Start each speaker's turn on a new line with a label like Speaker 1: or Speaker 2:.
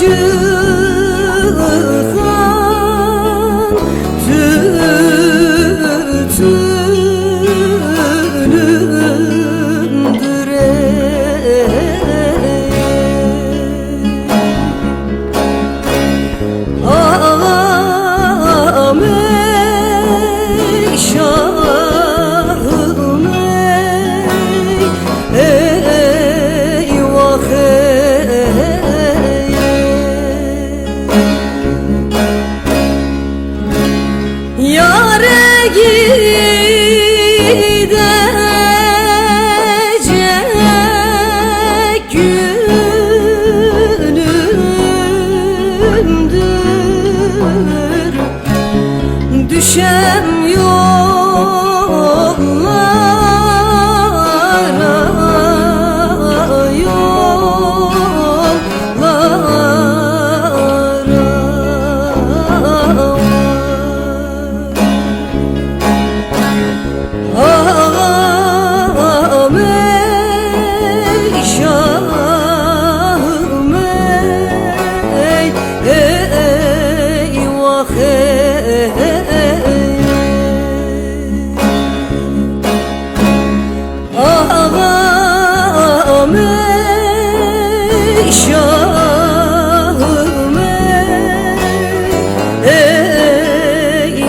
Speaker 1: you Yâre gidecek günümdür. Düşem hey, şahım ey